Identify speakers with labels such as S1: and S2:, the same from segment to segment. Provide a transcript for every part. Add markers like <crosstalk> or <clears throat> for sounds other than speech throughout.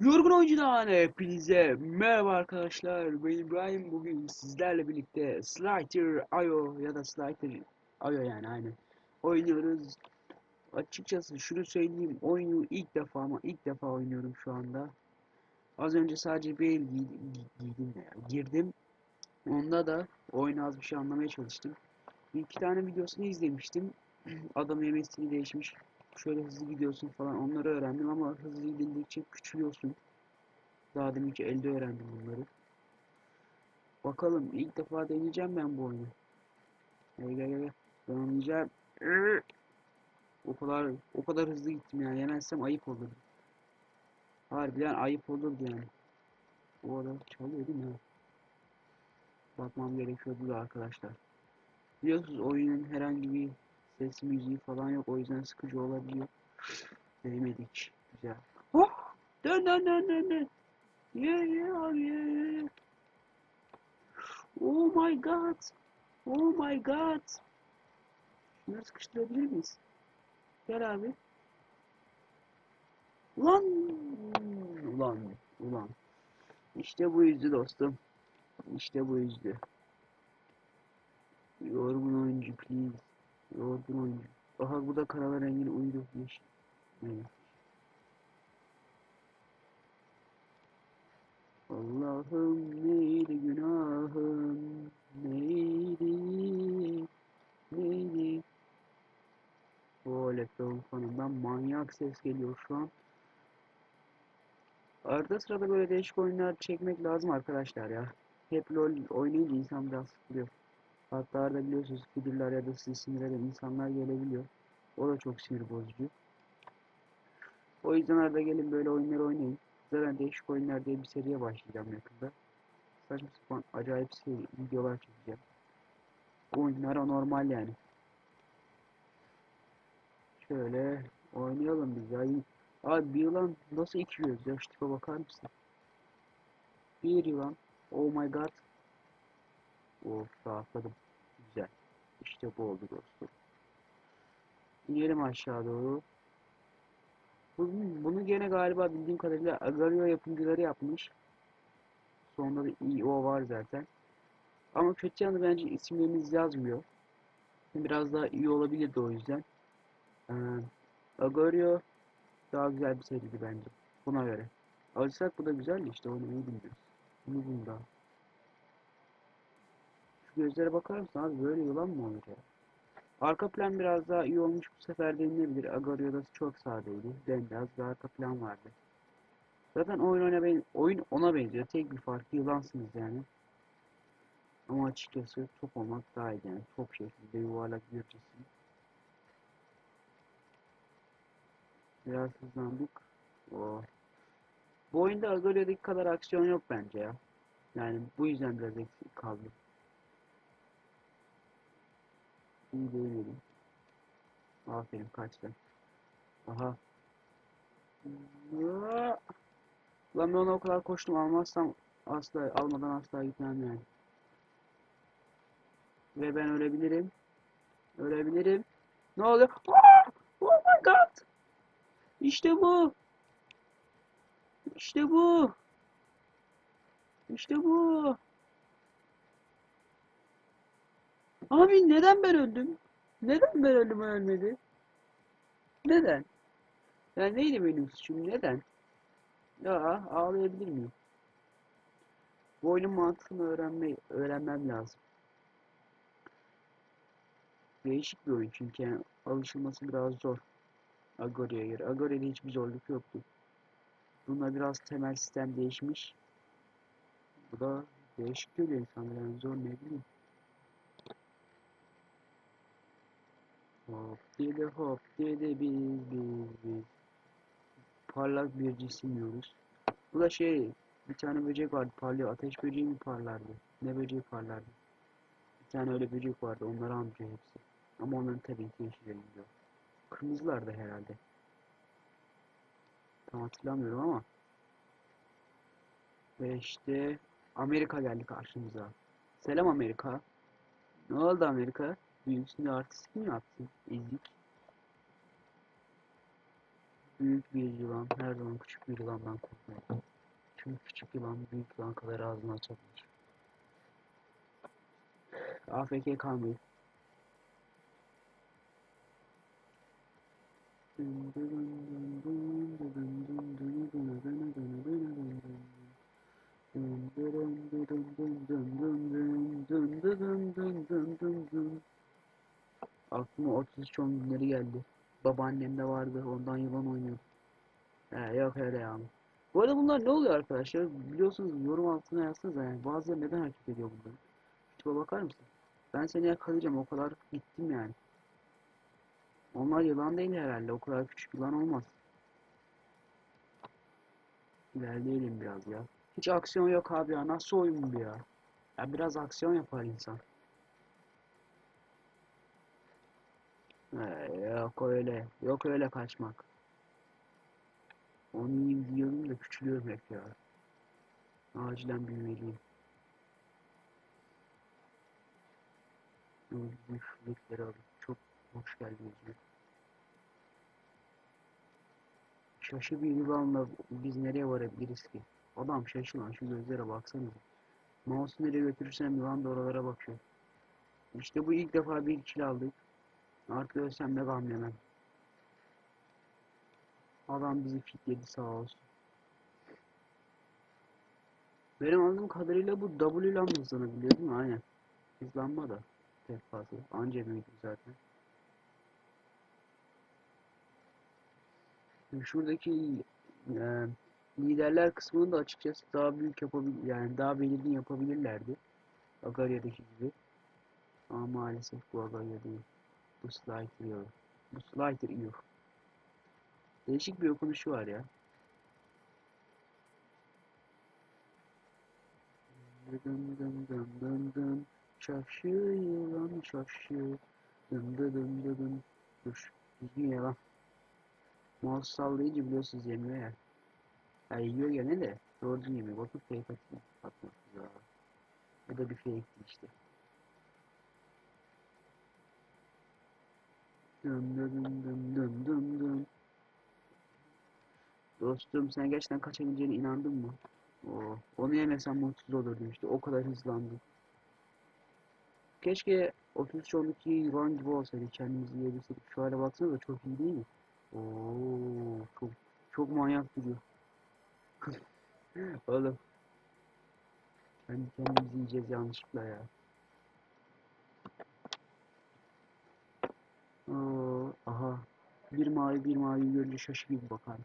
S1: Yorgun Oyuncu'dan hepinize merhaba arkadaşlar. Ben İbrahim. Bugün sizlerle birlikte Slider Ayo ya da Slider Ayo yani aynı oynuyoruz. Açıkçası şunu söyleyeyim. Oyunu ilk defa ama ilk defa oynuyorum şu anda. Az önce sadece bir el giydim, girdim. Onda da oyunu az bir şey anlamaya çalıştım. Bir iki tane videosunu izlemiştim. <clears throat> Adam yemesini değişmiş. Şöyle hızlı gidiyorsun falan onları öğrendim ama hızlı gidildikçe küçülüyorsun. Daha deminki elde öğrendim bunları. Bakalım ilk defa deneyeceğim ben bu oyunu. Gel gel gel. Ben. O kadar o kadar hızlı gittim yani. Yemezsem ayıp olurdu. Harbiden ayıp olurdu yani. Bu arada çalıyor değil mi? Bakmam gerekiyordu da arkadaşlar. Biliyorsunuz oyunun herhangi bir ses müziği falan yok. O yüzden sıkıcı olabiliyor. Denemedik. Güzel. Oh! Dön dön dön dön dön. Yeah yeah yeah. Oh my god. Oh my god. Şunları sıkıştırabilir miyiz? Gel abi. Ulan. Ulan. Ulan. İşte bu yüzdü dostum. İşte bu yüzdü. Yorgun oyuncu please. Yorgun oyuncu. Aha burada karalar rengini uydurmuş. Evet. Allah'ım neydi günahım? Neydi? Neydi? O laptopun fanından manyak ses geliyor şu an. Arada sırada böyle değişik oyunlar çekmek lazım arkadaşlar ya. Hep lol oynayınca insan biraz sıkılıyor hatta arada biliyorsunuz fidirler ya da eden insanlar gelebiliyor o da çok sinir bozucu o yüzden arada gelin böyle oyunlar oynayın Zaten değişik oyunlar diye bir seriye başlayacağım yakında. Saçma sapan acayip seri videolar çekeceğim. Oyunlar anormal yani. Şöyle oynayalım biz ya. Abi bir yılan nasıl iki göz ya şu tipe bakar mısın? Bir yılan. Oh my god. Of rahatladım. Güzel. İşte bu oldu dostum. İnelim aşağı doğru. Bunu, bunu gene galiba bildiğim kadarıyla Agario yapımcıları yapmış. Sonunda da EO var zaten. Ama kötü yanı bence isimleriniz yazmıyor. Biraz daha iyi olabilirdi o yüzden. Ee, Agario daha güzel bir seriydi bence. Buna göre. Alırsak bu da güzel de işte oynamayı bilmiyoruz. Bunu bunu daha. Gözlere bakar mısın abi böyle yılan mı olur ya? Arka plan biraz daha iyi olmuş bu sefer denilebilir. Agorio'da çok sadeydi. Bembeyaz bir arka plan vardı. Zaten oyun ona, ben oyun ona benziyor. Tek bir farkı yılansınız yani. Ama açıkçası top olmak daha iyi yani. Top şeklinde yuvarlak cisim. Biraz hızlandık. Oh. Bu oyunda Agorio'daki kadar aksiyon yok bence ya. Yani bu yüzden biraz eksik kaldı. İyi değmedim. Aferin kaçtı. Aha. Lan ben ona o kadar koştum almazsam asla almadan asla gitmem yani. Ve ben ölebilirim. Ölebilirim. Ne oluyor? Aa! Oh my god. İşte bu. İşte bu. İşte bu. Abi neden ben öldüm? Neden ben öldüm ölmedi? Neden? Yani neydi benim suçum? Neden? Ya ağlayabilir miyim? Bu oyunun mantığını öğrenme, öğrenmem lazım. Değişik bir oyun çünkü yani alışılması biraz zor. Agoria'ya göre. Agoria'da hiçbir zorluk yoktu. Bunda biraz temel sistem değişmiş. Bu da değişik geliyor insanlara. Yani zor ne bileyim. Hop dedi hop dedi biz biz biz. Parlak bir cisim yiyoruz. Bu da şey bir tane böcek vardı parlıyor. Ateş böceği mi parlardı? Ne böceği parlardı? Bir tane öyle böcek vardı. Onları anlatıyor hepsi. Ama onların tabii ki yeşil rengi yok. Herhalde. Tam hatırlamıyorum ama. Ve işte Amerika geldi karşımıza. Selam Amerika. Ne oldu Amerika? Büyüksünde artistik mi yaptın? Ezik. büyük bir yılan her zaman küçük bir yılandan korkar. Çünkü küçük yılan büyük yılan kadar ağzını açabilir. AFK kalmayın. Aklıma 33 10 günleri geldi. Babaannemde vardı. Ondan yılan oynuyor. He yok öyle ya. Bu arada bunlar ne oluyor arkadaşlar? Biliyorsunuz yorum altına yazsanız yani bazıları neden hareket ediyor bunlar? Şuna bakar mısın? Ben seni yakalayacağım o kadar gittim yani. Onlar yılan değil herhalde. O kadar küçük yılan olmaz. İlerleyelim biraz ya. Hiç aksiyon yok abi ya. Nasıl oyun bu ya? Ya biraz aksiyon yapar insan. Ee, yok öyle. Yok öyle kaçmak. Onu iyi diyorum da küçülüyorum hep ya. Acilen büyümeliyim. Şuradkileri alıp çok hoş geldiniz. Şaşı bir yılanla biz nereye varabiliriz ki? Adam şaşı lan şu gözlere baksanıza. Mouse'u nereye götürürsem yılan da oralara bakıyor. İşte bu ilk defa bir kill aldık. Artık ölsem de gam yemem. Adam bizi fitledi sağ olsun. Benim anladığım kadarıyla bu W ile hızlanabiliyor değil mi? Aynen. Hızlanma da pek fazla. Anca büyüdü zaten. Şuradaki e, liderler kısmını da açıkçası daha büyük yapabil yani daha belirgin yapabilirlerdi. Agaria'daki gibi. Ama maalesef bu Agaria değil. Bu Slider yok. Bu Slider yok. Değişik bir okunuşu var ya. Dın dın dın dın dın. Şaşı yılan şaşı. Dın dın dın dın dın. Dur. Düzgün yalan. Mouse sallayınca biliyorsunuz yemiyor ya. Ya yiyor gene de. Doğru düzgün yemiyor. Bakın atıyor. Atmak ya. Bu da bir fake işte. Dın dın dın dın dın. Dostum sen gerçekten kaçabileceğine inandın mı? Oo, onu yemesem mutsuz olurdum işte. O kadar hızlandım. Keşke 33 12 run gibi olsaydı kendimizi yiyebilseydik. Şu hale baksana da çok iyi değil mi? Oo, çok çok manyak duruyor. <laughs> Oğlum. Kendi kendimizi yiyeceğiz yanlışlıkla ya. Oo. Bir mavi bir mavi görünce şaşı gibi bakarım.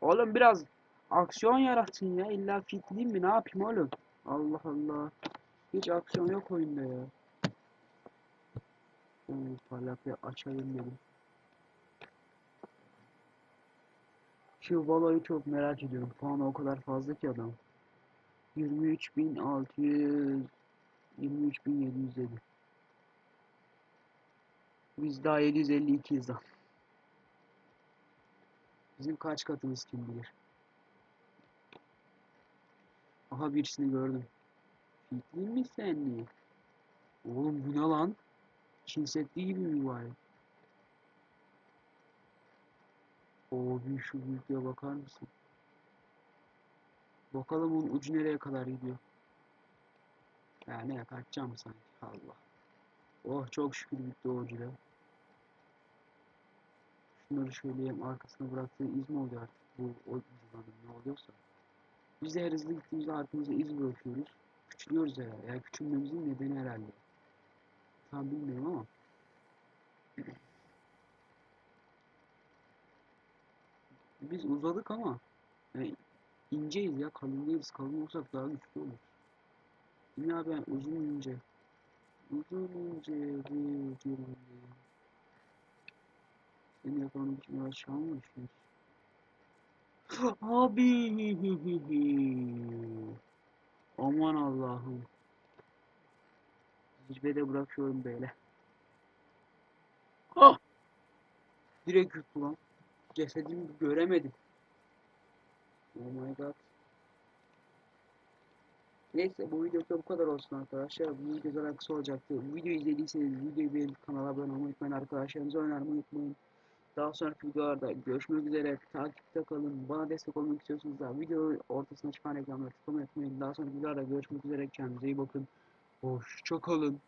S1: Oğlum biraz aksiyon yaratsın ya. İlla fitliyim mi? Ne yapayım oğlum? Allah Allah. Hiç aksiyon yok oyunda ya. Oo, parlaklığı açayım dedim. Şu Valo'yu çok merak ediyorum. Puanı o kadar fazla ki adam. 23.600 23.750 Biz daha 752'yiz daha. Bizim kaç katımız kim bilir. Aha birisini gördüm. Fitli mi sen niye? Oğlum bu ne lan? Çin Seddi gibi mübarek. Oo bir şu büyüklüğe bakar mısın? Bakalım onun ucu nereye kadar gidiyor. Ya ne kaçacağım sanki Allah. Oh çok şükür bitti o ucuyla. Şunları söyleyeyim arkasına bıraktığı iz mi oluyor artık bu o yılanın ne oluyorsa. Biz de her hızlı gittiğimizde arkamıza iz bırakıyoruz. Küçülüyoruz herhalde. Yani küçülmemizin nedeni herhalde. Tam bilmiyorum ama. <clears throat> Biz uzadık ama yani inceyiz ya kalın değiliz. Kalın olsak daha güçlü olur. Dünya ben uzun ince. Uzun ince bir yılan. Seni yakalamak için aşağı mı düşüyorsun? Abi. Aman Allah'ım. Zirvede bırakıyorum böyle. Ah! Direkt yuttu lan. Cesedimi göremedim. Oh my god. Neyse bu videoda bu kadar olsun arkadaşlar. Bu video kadar kısa olacaktı. Bu videoyu izlediyseniz videoyu beğenip kanala abone olmayı unutmayın. Arkadaşlarınıza önermeyi unutmayın. Daha sonraki videolarda görüşmek üzere. Takipte kalın. Bana destek olmak istiyorsanız da video ortasına çıkan reklamları tıklamayı unutmayın. Daha sonraki videolarda görüşmek üzere. Kendinize iyi bakın. Hoşça kalın.